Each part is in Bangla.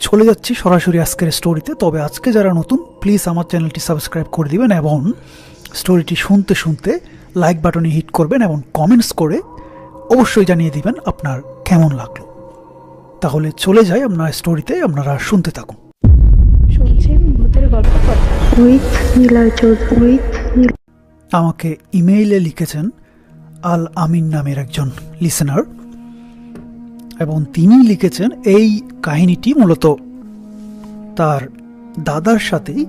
চলে যাচ্ছি সরাসরি আজকের স্টোরিতে তবে আজকে যারা নতুন প্লিজ আমার চ্যানেলটি সাবস্ক্রাইব করে দিবেন এবং স্টোরিটি শুনতে শুনতে লাইক বাটনে হিট করবেন এবং কমেন্টস করে অবশ্যই জানিয়ে দিবেন আপনার কেমন লাগল। তাহলে চলে যাই আপনার স্টোরিতে আপনারা শুনতে থাকুন। শুনছেন ভূতের গল্প উইথ নীলয় চৌধুরী আমাকে ইমেইলে লিখেছেন আল আমিন নামের একজন লিসেনার এবং তিনি লিখেছেন এই কাহিনীটি মূলত তার দাদার সাথেই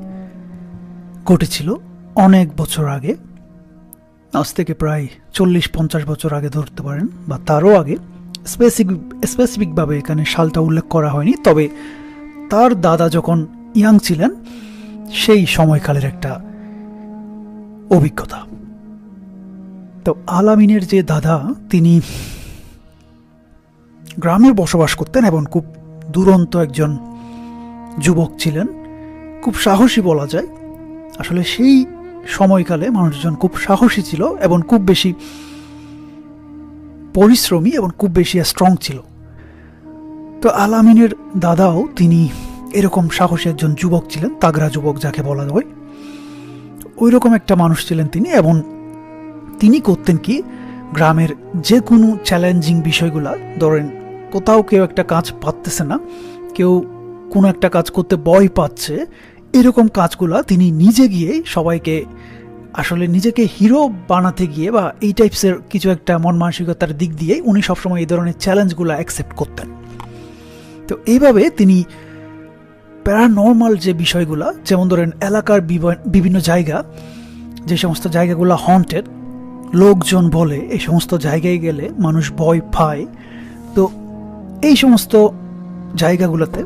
ঘটেছিল অনেক বছর আগে। আজ থেকে প্রায় চল্লিশ, পঞ্চাশ বছর আগে ধরতে পারেন বা তারও আগে। স্পেসিফিক, স্পেসিফিকভাবে এখানে সালটা উল্লেখ করা হয়নি, তবে তার দাদা যখন ইয়াং ছিলেন, সেই সময়কালের একটা অভিজ্ঞতা। তো আলামিনের যে দাদা, তিনি গ্রামে বসবাস করতেন এবং খুব দুরন্ত একজন যুবক ছিলেন। খুব সাহসী বলা যায়। আসলে সেই সময়কালে মানুষজন খুব সাহসী ছিল এবং খুব বেশি পরিশ্রমী এবং খুব বেশি স্ট্রং ছিল। তো আলামিনের দাদাও তিনি এরকম সাহসী একজন যুবক ছিলেন তাগরা যুবক যাকে বলা হয়। ওই রকম একটা মানুষ ছিলেন তিনি এবং তিনি করতেন কি, গ্রামের যে কোনো চ্যালেঞ্জিং বিষয়গুলা, ধরেন কোথাও কেউ একটা কাজ পারতেছে না, কেউ কোনো একটা কাজ করতে ভয় পাচ্ছে, এরকম কাজগুলা তিনি নিজে গিয়ে সবাইকে, আসলে নিজেকে হিরো বানাতে গিয়ে বা এই টাইপসের কিছু একটা মন মানসিকতার দিক দিয়ে উনি সবসময় এই ধরনের চ্যালেঞ্জগুলো অ্যাকসেপ্ট করতেন। তো এইভাবে তিনি প্যারানর্মাল যে বিষয়গুলো, যেমন ধরেন এলাকার বিভিন্ন জায়গা, যে সমস্ত জায়গাগুলো হন্টেড লোকজন বলে, এই সমস্ত জায়গায় গেলে মানুষ ভয় পায়। তো এই সমস্ত জায়গাগুলোতে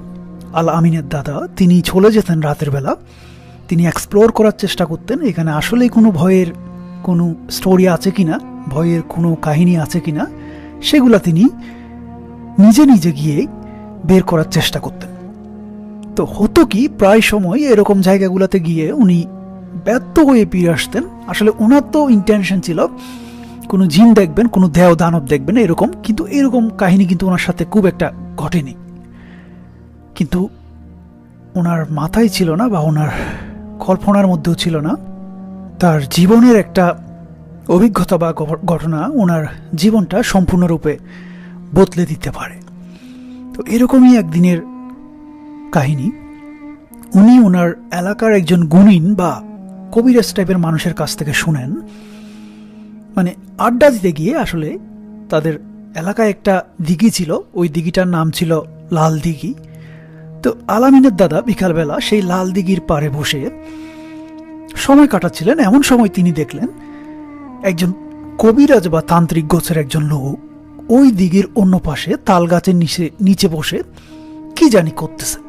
আল আমিনের দাদা, তিনি চলে যেতেন রাতের বেলা। তিনি এক্সপ্লোর করার চেষ্টা করতেন। এখানে আসলেই কোনো ভয়ের কোনো স্টোরি আছে কি না ভয়ের কোনো কাহিনী আছে কি না সেগুলা তিনি নিজে নিজে গিয়েই বের করার চেষ্টা করতেন। তো হতো কি, প্রায় সময় এরকম জায়গাগুলোতে গিয়ে উনি ব্যর্থ হয়ে ফিরে আসতেন। আসলে ওনার তো ইন্টেনশন ছিল কোনো জিন দেখবেন, কোনো দেও দানব দেখবেন, এরকম। কিন্তু এরকম কাহিনী কিন্তু ওনার সাথে খুব একটা ঘটেনি। কিন্তু ওনার মাথায় ছিল না বা ওনার কল্পনার মধ্যেও ছিল না। তার জীবনের একটা অভিজ্ঞতা বা ঘটনা ওনার জীবনটা সম্পূর্ণরূপে বদলে দিতে পারে। তো এরকমই একদিনের কাহিনী। উনি ওনার এলাকার একজন গুণিন বা কবিরাজ টাইপের মানুষের কাছ থেকে শুনেন। মানে আড্ডা দিতে গিয়ে আসলে তাদের এলাকায় একটা দিঘি ছিল। ওই দিঘিটার নাম ছিল লাল দিঘি। তো আলামিনের দাদা বিকালবেলা সেই লাল দিঘির পাড়ে বসে সময় কাটাচ্ছিলেন। এমন সময় তিনি দেখলেন একজন কবিরাজ বা তান্ত্রিক গোছের একজন লোক ওই দিঘির অন্য পাশে তাল গাছের নিচে নিচে বসে কি জানি করতেছে।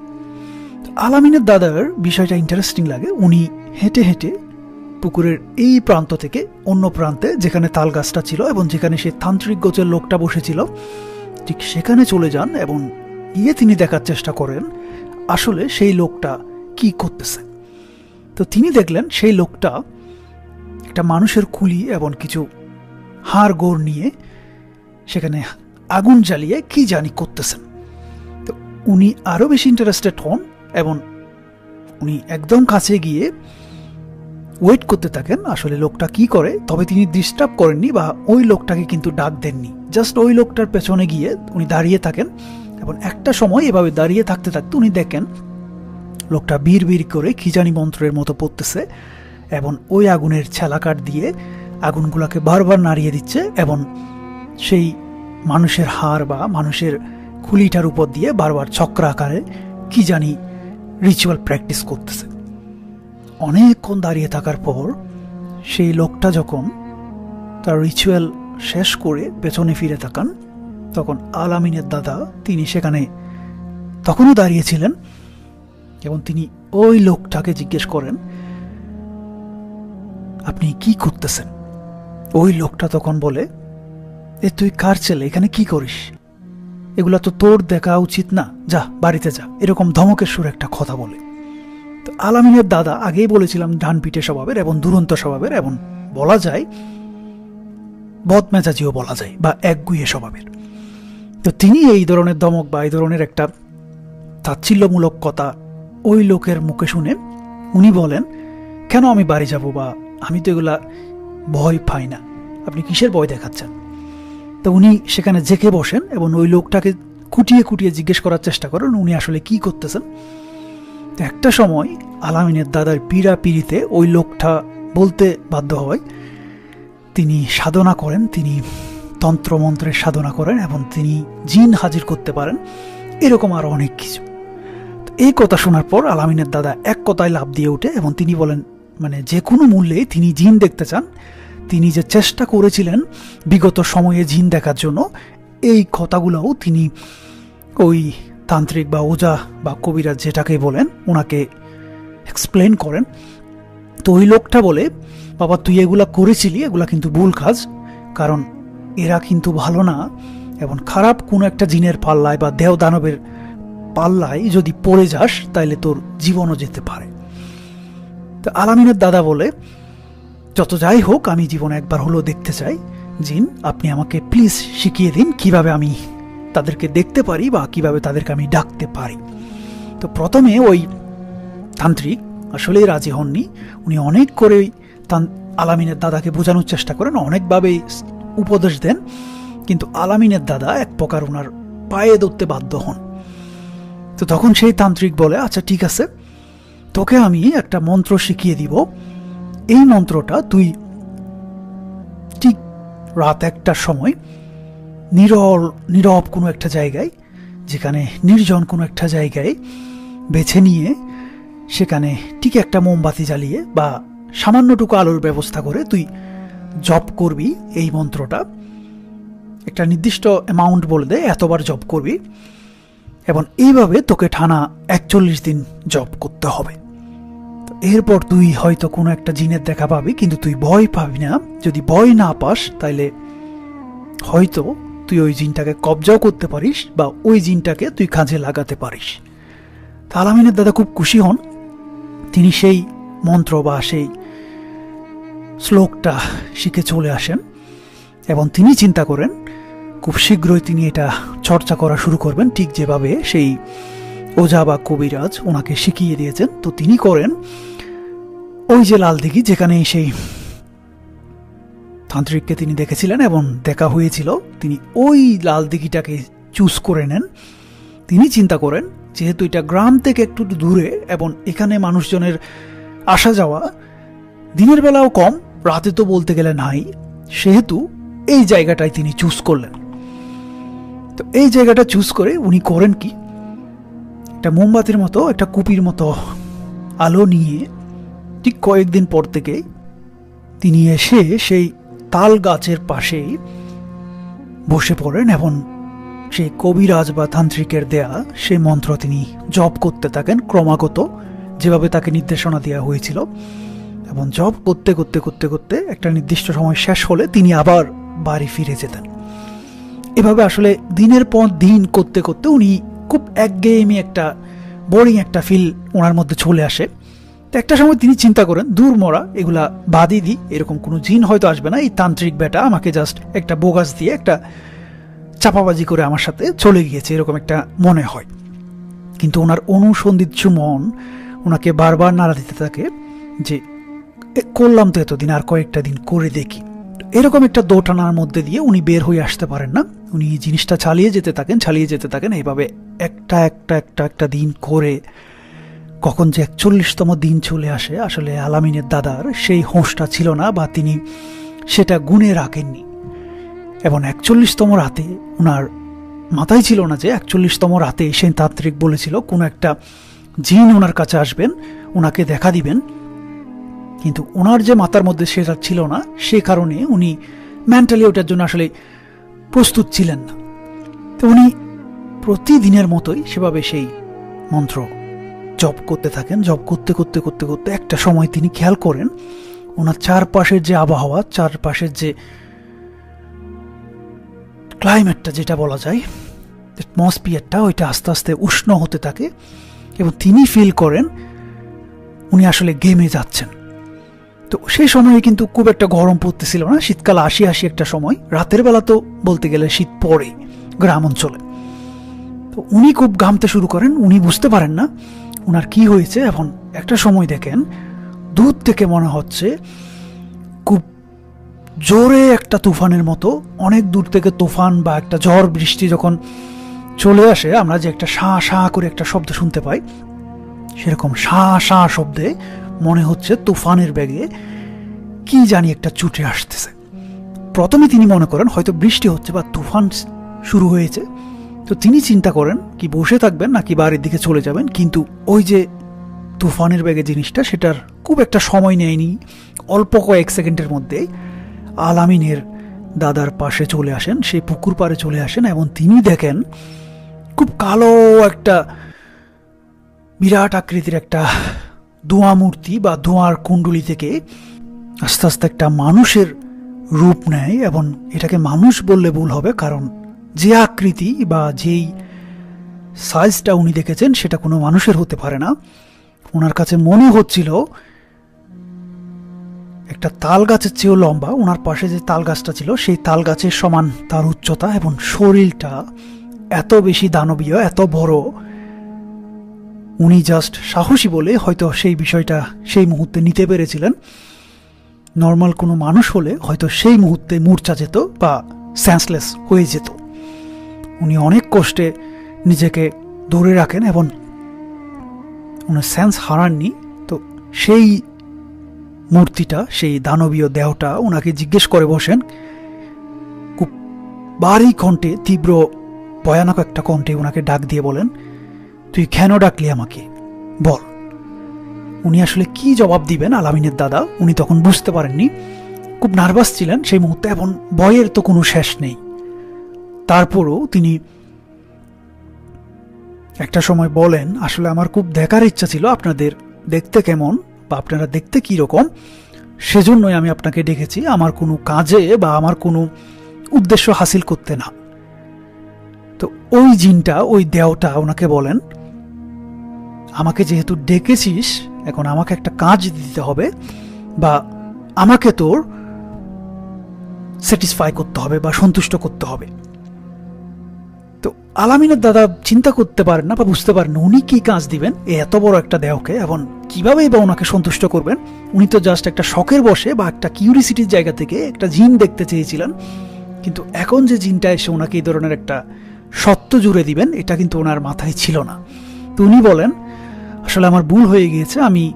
আলামিনের দাদার বিষয়টা ইন্টারেস্টিং লাগে। উনি হেঁটে হেঁটে পুকুরের এই প্রান্ত থেকে অন্য প্রান্তে যেখানে তাল গাছটা ছিল এবং যেখানে সে তান্ত্রিক গোছের লোকটা বসেছিল, ঠিক সেখানে চলে যান এবং গিয়ে তিনি দেখার চেষ্টা করেন, আসলে সেই লোকটা কি করতেছে। তো তিনি দেখলেন সেই লোকটা একটা মানুষের কুলি এবং কিছু হাড় গোড় নিয়ে সেখানে আগুন জ্বালিয়ে কি জানি করতেছেন। তো উনি আরও বেশি ইন্টারেস্টেড হন এবং উনি একদম কাছে গিয়ে ওয়েট করতে থাকেন, আসলে লোকটা কি করে, তবে তিনি ডিস্টার্ব করেননি বা ওই লোকটাকে কিন্তু ডাক দেননি। জাস্ট ওই লোকটার পেছনে গিয়ে উনি দাঁড়িয়ে থাকেন এবং একটা সময় এভাবে দাঁড়িয়ে থাকতে থাকতে উনি দেখেন লোকটা বীর বীর করে কি জানি মন্ত্রের মতো পড়তেছে এবং ওই আগুনের ছেলাকাট দিয়ে আগুনগুলোকে বারবার নাড়িয়ে দিচ্ছে এবং সেই মানুষের হাড় বা মানুষের খুলিটার উপর দিয়ে বারবার চক্র আকারে কি জানি রিচুয়াল প্র্যাকটিস করতেছে। অনেকক্ষণ দাঁড়িয়ে থাকার পর সেই লোকটা যখন তার রিচুয়াল শেষ করে পেছনে ফিরে তাকান, তখন আলামিনের দাদা তিনি সেখানে তখনও দাঁড়িয়েছিলেন এবং তিনি ওই লোকটাকে জিজ্ঞেস করেন, আপনি কি করতেছেন? ওই লোকটা তখন বলে, এ তুই কার ছেলে? এখানে কি করিস? এগুলা তো তোর দেখা উচিত না। যা, বাড়িতে যা। এরকম ধমকের সুর একটা কথা বলে। আলামিনের দাদা, আগেই বলেছিলাম ডান পিঠে স্বভাবের এবং দুরন্ত স্বভাবের এবং বলা যায় বদমেজাজিও বলা যায় বা একগুয়ে স্বভাবের। তো তিনি এই ধরনের দমক বা এই ধরনের একটা তাচ্ছিল্যমূলক কথা ওই লোকের মুখে শুনে উনি বলেন, কেন আমি বাড়ি যাব বা আমি তো এগুলা ভয় পাই না? আপনি কিসের ভয় দেখাচ্ছেন? তো উনি সেখানে জেকে বসেন এবং ওই লোকটাকে কুটিয়ে কুটিয়ে জিজ্ঞেস করার চেষ্টা করেন, উনি আসলে কি করতেছেন? একটা সময় আলামিনের দাদার পীড়া পিড়িতে ওই লোকটা বলতে বাধ্য হয়। তিনি সাধনা করেন, তিনি তন্ত্রমন্ত্রের সাধনা করেন এবং তিনি জিন হাজির করতে পারেন, এরকম আরও অনেক কিছু। এই কথা শোনার পর আলামিনের দাদা এক কথায় লাভ দিয়ে ওঠে এবং তিনি বলেন মানে যে কোনো মূল্যে তিনি জিন দেখতে চান। তিনি যে চেষ্টা করেছিলেন বিগত সময়ে জিন দেখার জন্য, এই কথাগুলোও তিনি ওই তান্ত্রিক বা ওজা বা কবিরাজ যেটাকে বলেন, ওনাকে এক্সপ্লেন করেন। তো ওই লোকটা বলে, বাবা, তুই এগুলা করেছিলি, এগুলা কিন্তু ভুল কাজ, কারণ এরা কিন্তু ভালো না, এবং খারাপ কোনো একটা জিনের পাল্লায় বা দেহ দানবের পাল্লায় যদি পড়ে যাস, তাইলে তোর জীবনও যেতে পারে। তো আলামিনের দাদা বলে, যত যাই হোক, আমি জীবনে একবার হলেও দেখতে চাই, জিন, আপনি আমাকে প্লিজ শিখিয়ে দিন কীভাবে আমি তাদেরকে দেখতে পারি বা কীভাবে তাদেরকে আমি ডাকতে পারি। তো প্রথমে ওই তান্ত্রিক আসলেই রাজি হননি। উনি অনেক করে তান- আলামিনের দাদাকে বোঝানোর চেষ্টা করেন অনেকভাবে উপদেশ দেন। কিন্তু আলামিনের দাদা এক প্রকার ওনার পায়ে ধরতে বাধ্য হন। তো তখন সেই তান্ত্রিক বলে আচ্ছা ঠিক আছে। তোকে আমি একটা মন্ত্র শিখিয়ে দিব। এই মন্ত্রটা তুই ঠিক রাত একটার সময় নিরল, নীরব কোনো একটা জায়গায়, যেখানে নির্জন কোনো একটা জায়গায় বেছে নিয়ে সেখানে ঠিক একটা মোমবাতি জ্বালিয়ে বা সামান্যটুকু আলোর ব্যবস্থা করে তুই জব করবি এই মন্ত্রটা। একটা নির্দিষ্ট অ্যামাউন্ট বলে দেয় এতবার জব করবি। এবং এইভাবে তোকে টানা একচল্লিশ দিন জব করতে হবে। এরপর তুই হয়তো কোনো একটা জিনের দেখা পাবি, কিন্তু তুই ভয় পাবি না। যদি ভয় না পাস, তাইলে হয়তো তুই ওই জিনটাকে কবজাও করতে পারিস বা ওই জিনটাকে তুই কাজে লাগাতে পারিস। তা আলামিনের দাদা খুব খুশি হন। তিনি সেই মন্ত্র বা সেই শ্লোকটা শিখে চলে আসেন এবং তিনি চিন্তা করেন, খুব শীঘ্রই তিনি এটা চর্চা করা শুরু করবেন। ঠিক যেভাবে সেই ওঝা বা কবিরাজ ওনাকে শিখিয়ে দিয়েছেন। তো তিনি করেন, ওই যে লাল দিঘি যেখানে সেই তান্ত্রিককে তিনি দেখেছিলেন এবং দেখা হয়েছিল, তিনি ওই লাল দিঘিটাকে চুজ করে নেন। তিনি চিন্তা করেন, যেহেতু এটা গ্রাম থেকে একটু দূরে এবং এখানে মানুষজনের আসা যাওয়া দিনের বেলাও কম, রাতে তো বলতে গেলে নাই, সেহেতু এই জায়গাটাই তিনি চুজ করলেন। তো এই জায়গাটা চুজ করে উনি করেন কি? একটা মোমবাতির মতো, একটা কুপির মতো আলো নিয়ে ঠিক কয়েকদিন পর থেকে তিনি এসে সেই তাল গাছের পাশেই বসে পড়েন এবং সেই কবিরাজ বা তান্ত্রিকের দেয়া সেই মন্ত্র তিনি জপ করতে থাকেন ক্রমাগত, যেভাবে তাকে নির্দেশনা দেওয়া হয়েছিল। এবং জব করতে করতে করতে করতে একটা নির্দিষ্ট সময় শেষ হলে তিনি আবার বাড়ি ফিরে যেতেন। এভাবে আসলে দিনের পর দিন করতে করতে উনি খুব একঘেয়েমি একটা বোরিং একটা ফিল ওনার মধ্যে চলে আসে। একটা সময় তিনি চিন্তা করেন, দূর মরা, এগুলা বাদই দিই এরকম কোনো জিন হয়তো আসবে না, এই তান্ত্রিক বেটা আমাকে জাস্ট একটা বোগাস দিয়ে একটা চাপাবাজি করে আমার সাথে চলে গিয়েছে, এরকম একটা মনে হয়। কিন্তু ওনার অনুসন্ধিৎসু মন ওনাকে বারবার নাড়া দিতে থাকে যে করলাম তো এতদিন, আর কয়েকটা দিন করে দেখি। এরকম একটা দোটানার মধ্যে দিয়ে উনি বের হয়ে আসতে পারেন না। উনি জিনিসটা চালিয়ে যেতে থাকেন, চালিয়ে যেতে থাকেন, এইভাবে একটা একটা একটা একটা দিন করে কখন যে একচল্লিশতম দিন চলে আসে, আসলে আলামিনের দাদার সেই হোঁশটা ছিল না বা তিনি সেটা গুণে রাখেননি। এবং একচল্লিশতম রাতে ওনার মাথায় ছিল না যে একচল্লিশতম রাতে সেই তান্ত্রিক বলেছিল, কোনো একটা জিন ওনার কাছে আসবেন ওনাকে দেখা দিবেন। কিন্তু ওনার যে মাথার মধ্যে সেটা ছিল না, সে কারণে উনি মেন্টালি ওটার জন্য আসলে প্রস্তুত ছিলেন না। তো উনি প্রতিদিনের মতোই সেভাবে সেই মন্ত্র জপ করতে থাকেন, জব করতে করতে করতে করতে একটা সময় তিনি খেয়াল করেন, ওনার চারপাশের যে আবহাওয়া, চারপাশের যে ক্লাইমেটটা যেটা বলা যায় অ্যাটমসফিয়ারটা ওইটা আস্তে আস্তে উষ্ণ হতে থাকে এবং তিনি ফিল করেন উনি আসলে গেমে যাচ্ছেন। তো সেই সময়ে কিন্তু খুব একটা গরম পড়তেছিল না, শীতকাল আসি আসি একটা সময়, রাতের বেলা তো বলতে গেলে শীত পড়ে গ্রাম অঞ্চলে। তো উনি খুব ঘামতে শুরু করেন, উনি বুঝতে পারেন না ওনার কি হয়েছে? এখন একটা সময় দেখেন, দূর থেকে মনে হচ্ছে খুব জোরে একটা তুফানের মতো, অনেক দূর থেকে তুফান বা একটা ঝড় বৃষ্টি যখন চলে আসে, আমরা যে একটা শা শা করে একটা শব্দ শুনতে পাই, সেরকম শা শা শব্দে মনে হচ্ছে তুফানের ব্যাগে কি জানি একটা চুটে আসতেছে। প্রথমে তিনি মনে করেন হয়তো বৃষ্টি হচ্ছে বা তুফান শুরু হয়েছে। তো তিনি চিন্তা করেন কি বসে থাকবেন নাকি বাড়ির দিকে চলে যাবেন, কিন্তু ওই যে তুফানের ব্যাগে জিনিসটা সেটার খুব একটা সময় নেয়নি। অল্প কয়েক সেকেন্ডের মধ্যে আলামিনের দাদার পাশে চলে আসেন সেই পুকুর পাড়ে চলে আসেন এবং তিনি দেখেন খুব কালো একটা বিরাট আকৃতির একটা ধোঁয়া মূর্তি বা ধোঁয়ার কুণ্ডলি থেকে আস্তে আস্তে একটা মানুষের রূপ নেয় এবং এটাকে মানুষ বললে ভুল হবে কারণ যে আকৃতি বা যেই সাইজটা উনি দেখেছেন, সেটা কোনো মানুষের হতে পারে না। ওনার কাছে মনে হচ্ছিল, একটা তাল গাছের চেয়েও লম্বা ওনার পাশে যে তাল গাছটা ছিল, সেই তাল গাছের সমান তার উচ্চতা এবং শরীরটা এত বেশি দানবীয়, এত বড়। উনি জাস্ট সাহসী বলে হয়তো সেই বিষয়টা সেই মুহূর্তে নিতে পেরেছিলেন। নর্মাল কোনো মানুষ হলে হয়তো সেই মুহূর্তে মূর্ছা যেত বা সেন্সলেস হয়ে যেত। উনি অনেক কষ্টে নিজেকে ধরে রাখেন এবং উনার সেন্স হারাননি। তো সেই মূর্তিটা, সেই দানবীয় দেহটা ওনাকে জিজ্ঞেস করে বসেন, খুব বাড়ি কণ্ঠে, তীব্র, ভয়ানক একটা কণ্ঠে ওনাকে ডাক দিয়ে বলেন, তুই কেন ডাকলি আমাকে? বল। উনি আসলে কি জবাব দিবেন আলামিনের দাদা? উনি তখন বুঝতে পারেননি। খুব নার্ভাস ছিলেন সেই মুহূর্তে এবং বয়ের তো কোনো শেষ নেই। তারপরও তিনি একটা সময় বলেন, আসলে আমার খুব দেখার ইচ্ছা ছিল আপনাদের দেখতে কেমন বা আপনারা দেখতে কী রকম। সেজন্যই আমি আপনাকে ডেকেছি। আমার কোনো কাজে বা আমার কোনো উদ্দেশ্য হাসিল করতে না। তো ওই জিনটা, ওই দেওটা ওনাকে বলেন, আমাকে যেহেতু ডেকেছিস, এখন আমাকে একটা কাজ দিতে হবে বা আমাকে তোর স্যাটিসফাই করতে হবে বা সন্তুষ্ট করতে হবে। আলামিনের দাদা চিন্তা করতে পারেন না বা বুঝতে পারেন না, উনি কি কাজ দিবেন? এত বড় একটা দেহকে এবং কিভাবেই বা ওনাকে সন্তুষ্ট করবেন? উনি তো জাস্ট একটা শখের বসে বা একটা কিউরিসিটির জায়গা থেকে একটা জিন দেখতে চেয়েছিলেন। কিন্তু এখন যে জিনটা এসে ওনাকে এই ধরনের একটা সত্য জুড়ে দিবেন, এটা কিন্তু ওনার মাথায় ছিল না। তো উনি বলেন, আসলে আমার ভুল হয়ে গিয়েছে, আমি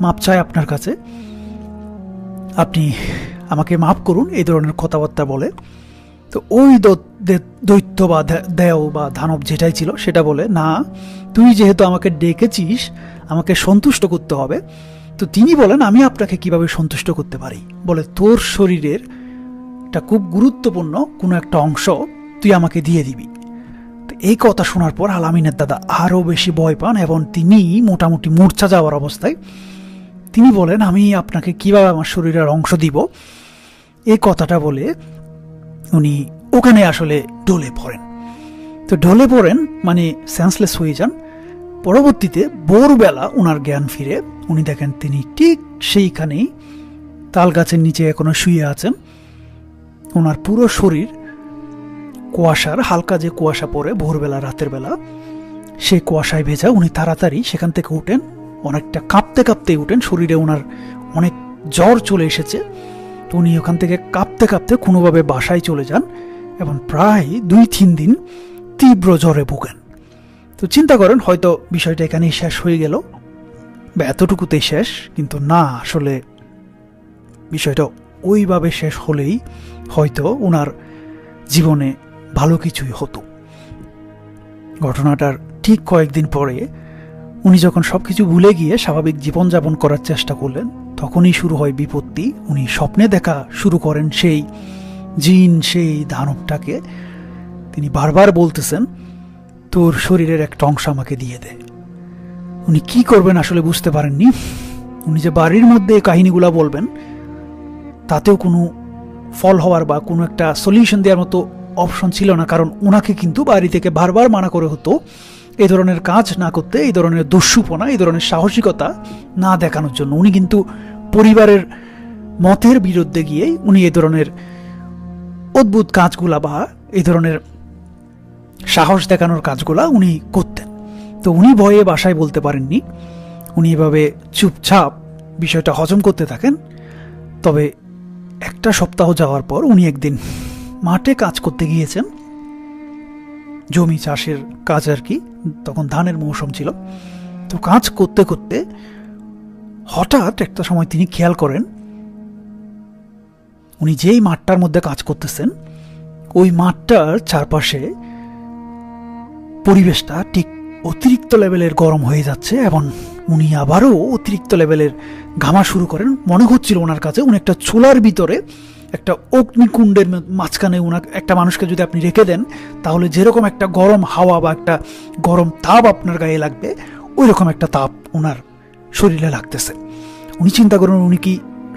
মাপ চাই আপনার কাছে। আপনি আমাকে মাফ করুন, এই ধরনের কথাবার্তা বলে। তো ওই দৈত্য বা দেও বা দানব যেটাই ছিল, সেটা বলে, না, তুই যেহেতু আমাকে ডেকেছিস, আমাকে সন্তুষ্ট করতে হবে, তো তিনি বলেন, আমি আপনাকে কীভাবে সন্তুষ্ট করতে পারি? বলে, তোর শরীরের একটা খুব গুরুত্বপূর্ণ, কোনো একটা অংশ তুই আমাকে দিয়ে দিবি। তো এই কথা শোনার পর আলামিনের দাদা আরও বেশি ভয় পান এবং তিনি মোটামুটি মূর্ছা যাওয়ার অবস্থায় তিনি বলেন, আমি আপনাকে কীভাবে আমার শরীরের অংশ দিব? এই কথাটা বলে উনি ওখানে আসলে ঢলে পড়েন। তো ঢলে পড়েন মানে সেন্সলেস হয়ে যান। পরবর্তীতে ভোরবেলা ওনার জ্ঞান ফিরে। উনি দেখেন তিনি ঠিক সেইখানেই তাল গাছের নিচে এখনও শুয়ে আছেন। ওনার পুরো শরীর কুয়াশার, হালকা যে কুয়াশা পড়ে ভোরবেলা, রাতের বেলা, সেই কুয়াশায় ভেজা উনি তাড়াতাড়ি সেখান থেকে উঠেন। অনেকটা কাঁপতে কাঁপতে উঠেন। শরীরে ওনার অনেক জ্বর চলে এসেছে। তো উনি ওখান থেকে কাঁপতে কাঁপতে কোনোভাবে বাসায় চলে যান এবং প্রায় দুই তিন দিন তীব্র জ্বরে ভুগেন। তো চিন্তা করেন, হয়তো বিষয়টা এখানেই শেষ হয়ে গেল। বা এতটুকুতেই শেষ, কিন্তু না, আসলে বিষয়টা ওইভাবে শেষ হলেই হয়তো ওনার জীবনে ভালো কিছুই হতো। ঘটনাটার ঠিক কয়েকদিন পরে উনি যখন সব কিছু ভুলে গিয়ে স্বাভাবিক জীবনযাপন করার চেষ্টা করলেন তখনই শুরু হয় বিপত্তি। উনি স্বপ্নে দেখা শুরু করেন সেই জিন, সেই দানবটাকে। তিনি বারবার বলতেছেন, তোর শরীরের একটা অংশ আমাকে দিয়ে দে। উনি কি করবেন আসলে বুঝতে পারেননি। উনি যে বাড়ির মধ্যে এই কাহিনীগুলা বলবেন, তাতেও কোনো ফল হওয়ার বা কোনো একটা সলিউশন দেওয়ার মতো অপশন ছিল না। কারণ ওনাকে কিন্তু বাড়ি থেকে বারবার মানা করে হতো এই ধরনের কাজ না করতে, এই ধরনের দস্যুপনা এই ধরনের সাহসিকতা না দেখানোর জন্য উনি কিন্তু পরিবারের মতের বিরুদ্ধে গিয়েই উনি এই ধরনের অদ্ভুত কাজগুলা বা এই ধরনের সাহস দেখানোর কাজগুলা উনি করতেন। তো উনি ভয়ে বাসায় বলতে পারেননি, উনি এভাবে চুপচাপ বিষয়টা হজম করতে থাকেন। তবে একটা সপ্তাহ যাওয়ার পর উনি একদিন মাঠে কাজ করতে গিয়েছেন জমি চাষের কাজ আর কি, তখন ধানের মৌসুম ছিল। তো কাজ করতে করতে হঠাৎ একটা সময় তিনি খেয়াল করেন, উনি যেই মাঠটার মধ্যে কাজ করতেছেন, ওই মাঠটার চারপাশে পরিবেশটা ঠিক অতিরিক্ত লেভেলের গরম হয়ে যাচ্ছে এবং উনি আবারও অতিরিক্ত লেভেলের ঘামা শুরু করেন। মনে হচ্ছিল ওনার কাছে উনি একটা চুলার ভিতরে একটা অগ্নিকুণ্ডের মাঝখানে উনার একটা মানুষকে যদি আপনি রেখে দেন, তাহলে যেরকম একটা গরম হাওয়া বা একটা গরম তাপ আপনার গায়ে লাগবে ওই রকম একটা তাপ ওনার শরীরে লাগতেছে। উনি চিন্তা করুন, উনি কি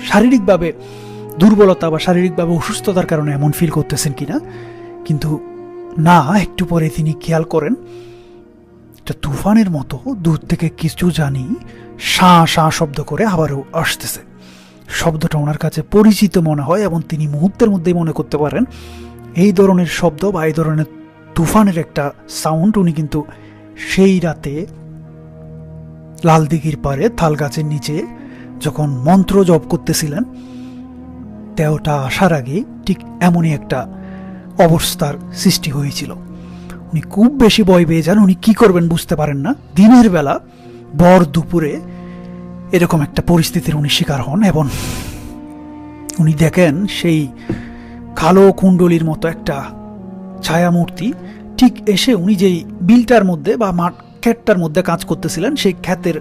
শারীরিকভাবে দুর্বলতা বা শারীরিকভাবে অসুস্থতার কারণে এমন ফিল করতেছেন কি না কিন্তু না, একটু পরে তিনি খেয়াল করেন তুফানের মতো দূর থেকে কিছু জানি, শাঁ শাঁ শব্দ করে আবারও আসতেছে। শব্দটা ওনার কাছে পরিচিত মনে হয় এবং তিনি মুহূর্তের মধ্যেই মনে করতে পারেন, এই ধরনের শব্দ বা এই ধরনের তুফানের একটা সাউন্ড উনি কিন্তু সেই রাতে লাল দিঘির পারে তাল গাছের নিচে যখন মন্ত্র জপ করতেছিলেন তেওটা আসার আগে ঠিক এমনই একটা অবস্থার সৃষ্টি হয়েছিল। উনি খুব বেশি ভয় পেয়ে যান, উনি কী করবেন বুঝতে পারেন না। দিনের বেলা বর দুপুরে এরকম একটা পরিস্থিতির উনি শিকার হন এবং উনি দেখেন সেই কালো কুণ্ডলির মতো একটা ছায়ামূর্তি। ঠিক এসে উনি যেই বিলটার মধ্যে বা মাঠ ক্ষেতটার মধ্যে কাজ করতেছিলেন, সেই ক্ষেতের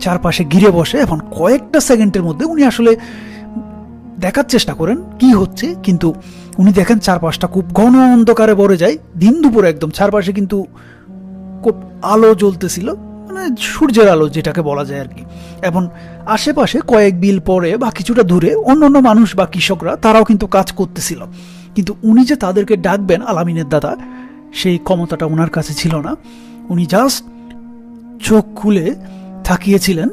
চারপাশে ঘিরে বসে এখন কয়েকটা সেকেন্ডের মধ্যে উনি আসলে দেখার চেষ্টা করেন কি হচ্ছে, কিন্তু উনি দেখেন চারপাশটা খুব ঘন অন্ধকারে ভরে যায়। দিন দুপুরে একদম চারপাশে কিন্তু খুব আলো জ্বলতেছিল। মানে সূর্যের আলো যেটাকে বলা যায় আর কি। এবং আশেপাশে কয়েক বিল পরে বা কিছুটা দূরে অন্য অন্য মানুষ বা কৃষকরা তারাও কিন্তু কাজ করতেছিল। কিন্তু উনি যে তাদেরকে ডাকবেন আলামিনের দাদা, সেই ক্ষমতাটা ওনার কাছে ছিল না। উনি জাস্ট চোখ খুলে থাকিয়েছিলেন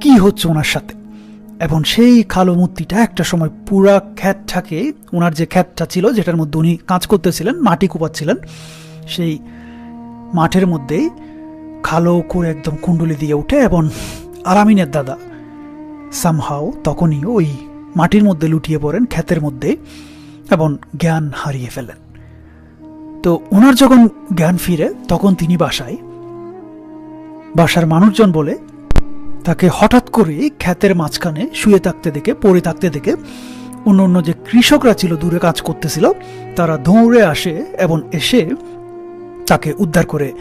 কি হচ্ছে ওনার সাথে? এবং সেই কালো মূর্তিটা একটা সময় পুরা খ্যাতটাকে ওনার যে খ্যাতটা ছিল, যেটার মধ্যে উনি কাজ করতেছিলেন, মাটি কুপাচ্ছিলেন, সেই মাঠের মধ্যেই কালো করে একদম কুণ্ডলি দিয়ে উঠে এবং আরামিনের দাদা সামহাও তখনই ওই মাটির মধ্যে লুটিয়ে পড়েন, ক্ষেতের মধ্যে, এবং জ্ঞান হারিয়ে ফেলেন। তো ওনার যখন জ্ঞান ফিরে, তখন তিনি বাসায়। বাসার মানুষজন বলে, তাকে হঠাৎ করে ক্ষেতের মাঝখানে শুয়ে থাকতে দেখে, পড়ে থাকতে দেখে, অন্য অন্য যে কৃষকরা ছিল, দূরে কাজ করতেছিল, তারা দৌড়ে আসে এবং এসে তাকে উদ্ধার করে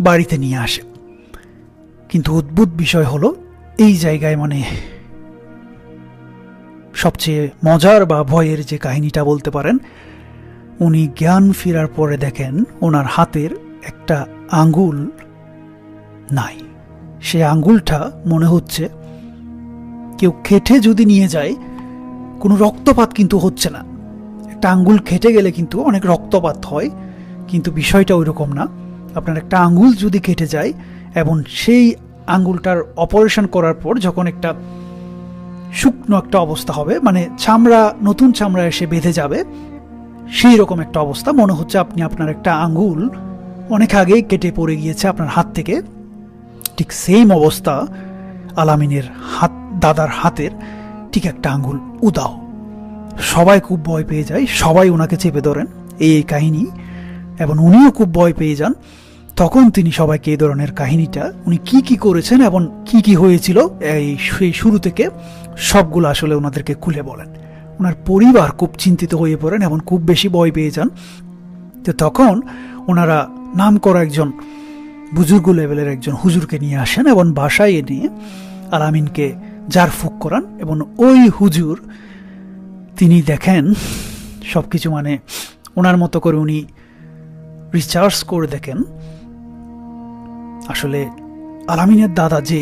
বাড়িতে নিয়ে আসে। কিন্তু অদ্ভুত বিষয় হলো, এই জায়গায় মানে সবচেয়ে মজার বা ভয়ের যে কাহিনীটা বলতে পারেন, উনি জ্ঞান ফেরার পরে দেখেন ওনার হাতের একটা আঙ্গুল নাই। সে আঙ্গুলটা মনে হচ্ছে কেউ খেটে যদি নিয়ে যায়, কোনো রক্তপাত কিন্তু হচ্ছে না। একটা আঙ্গুল খেটে গেলে কিন্তু অনেক রক্তপাত হয়, কিন্তু বিষয়টা ওই রকম না। আপনার একটা আঙ্গুল যদি কেটে যায় এবং সেই আঙ্গুলটার অপারেশন করার পর যখন একটা শুকনো একটা অবস্থা হবে মানে চামড়া, নতুন চামড়া এসে বেঁধে যাবে, সেই রকম একটা অবস্থা। মনে হচ্ছে আপনি আপনার একটা আঙ্গুল অনেক আগেই কেটে পড়ে গিয়েছে আপনার হাত থেকে। ঠিক সেম অবস্থা আলামিনের হাত, দাদার হাতের ঠিক একটা আঙ্গুল উদাও। সবাই খুব ভয় পেয়ে যায়, সবাই ওনাকে চেপে ধরেন এই এই কাহিনী। এবং উনিও খুব ভয় পেয়ে যান। তখন তিনি সবাইকে এই ধরনের কাহিনীটা উনি কি কি করেছেন এবং কি কি হয়েছিল, এই সেই শুরু থেকে সবগুলো আসলে ওনাদেরকে খুলে বলেন। ওনার পরিবার খুব চিন্তিত হয়ে পড়েন এবং খুব বেশি ভয় পেয়ে যান। তো তখন ওনারা নাম করা একজন বুজুর্গ লেভেলের একজন হুজুরকে নিয়ে আসেন এবং বাসায় এনে আলামিনকে জার ফুক করান এবং ওই হুজুর তিনি দেখেন সব কিছু মানে ওনার মতো করে উনি রিচার্জ করে দেখেন আসলে আলামিনের দাদা যে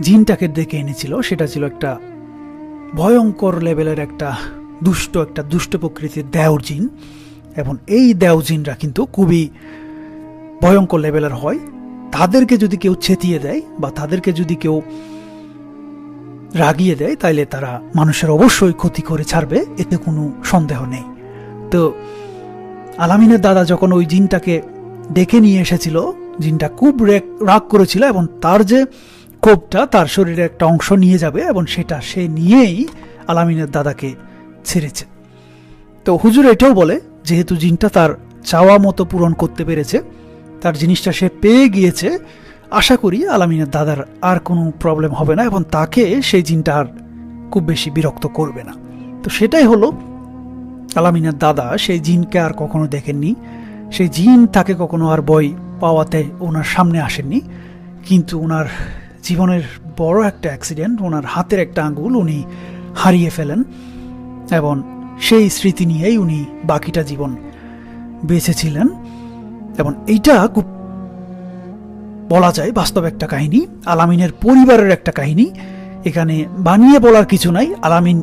জিনটাকে ডেকে এনেছিল, সেটা ছিল একটা ভয়ঙ্কর লেভেলের একটা দুষ্ট একটা দুষ্ট প্রকৃতির দেওর জিন। এবং এই দেও জিনরা কিন্তু খুবই ভয়ঙ্কর লেভেলের হয়। তাদেরকে যদি কেউ ছেতিয়ে দেয় বা তাদেরকে যদি কেউ রাগিয়ে দেয়, তাইলে তারা মানুষের অবশ্যই ক্ষতি করে ছাড়বে, এতে কোনো সন্দেহ নেই। তো আলামিনের দাদা যখন ওই জিনটাকে ডেকে নিয়ে এসেছিল জিনটা খুব রাগ করেছিল এবং তার যে কোপটা তার শরীরে একটা অংশ নিয়ে যাবে এবং সেটা সে নিয়েই আলামিনের দাদাকে ছেড়েছে। তো হুজুর এটাও বলে, যেহেতু জিনটা তার চাওয়া মতো পূরণ করতে পেরেছে, তার জিনিসটা সে পেয়ে গিয়েছে, আশা করি আলামিনের দাদার আর কোনো প্রবলেম হবে না এবং তাকে সেই জিনটা আর খুব বেশি বিরক্ত করবে না। তো সেটাই হলো আলামিনের দাদা সেই জিনকে আর কখনো দেখেননি। সেই জিন তাকে কখনো আর বই পাওয়াতে ওনার সামনে আসেননি, কিন্তু ওনার জীবনের বড় একটা অ্যাক্সিডেন্ট, ওনার হাতের একটা আঙ্গুল উনি হারিয়ে ফেলেন এবং সেই স্মৃতি নিয়েই উনি বাকিটা জীবন বেঁচেছিলেন। এবং এইটা খুব বলা যায় বাস্তব একটা কাহিনী, আলামিনের পরিবারের একটা কাহিনী। এখানে বানিয়ে বলার কিছু নাই, আলামিন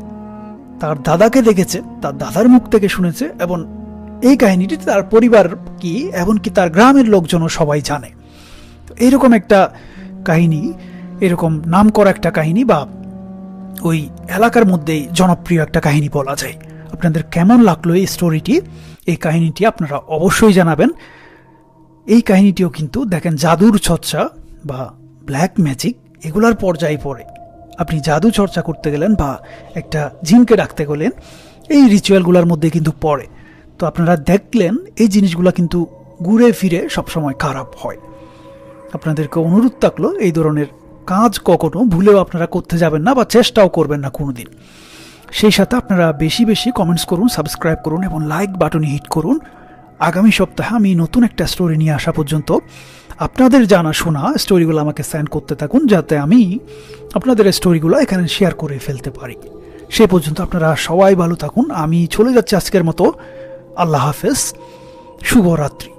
তার দাদাকে দেখেছে, তার দাদার মুখ থেকে শুনেছে এবং এই কাহিনীটি তার পরিবার কি, এমনকি তার গ্রামের লোকজনও সবাই জানে। তো এইরকম একটা কাহিনী, এরকম নাম করা একটা কাহিনী বা ওই এলাকার মধ্যেই জনপ্রিয় একটা কাহিনী বলা যায়। আপনাদের কেমন লাগল এই স্টোরিটি এই কাহিনীটি আপনারা অবশ্যই জানাবেন। এই কাহিনীটিও কিন্তু দেখেন জাদুর চর্চা বা ব্ল্যাক ম্যাজিক এগুলার পর্যায়ে পড়ে। আপনি জাদু চর্চা করতে গেলেন বা একটা জিনকে ডাকতে গেলেন, এই রিচুয়ালগুলোর মধ্যে কিন্তু পড়ে। তো আপনারা দেখলেন, এই জিনিসগুলো কিন্তু ঘুরে ফিরে সবসময় খারাপ হয়। আপনাদেরকে অনুরোধ থাকল, এই ধরনের কাজ কখনো ভুলেও আপনারা করতে যাবেন না বা চেষ্টাও করবেন না কোনো দিন সেই সাথে আপনারা বেশি বেশি কমেন্টস করুন সাবস্ক্রাইব করুন এবং লাইক বাটনে হিট করুন। আগামী সপ্তাহে আমি নতুন একটা স্টোরি নিয়ে আসা পর্যন্ত আপনাদের জানা শোনা স্টোরিগুলো আমাকে সেন্ড করতে থাকুন, যাতে আমি আপনাদের স্টোরিগুলো এখানে শেয়ার করে ফেলতে পারি। সে পর্যন্ত আপনারা সবাই ভালো থাকুন। আমি চলে যাচ্ছি আজকের মতো। আল্লাহ হাফেজ শুভরাত্রি।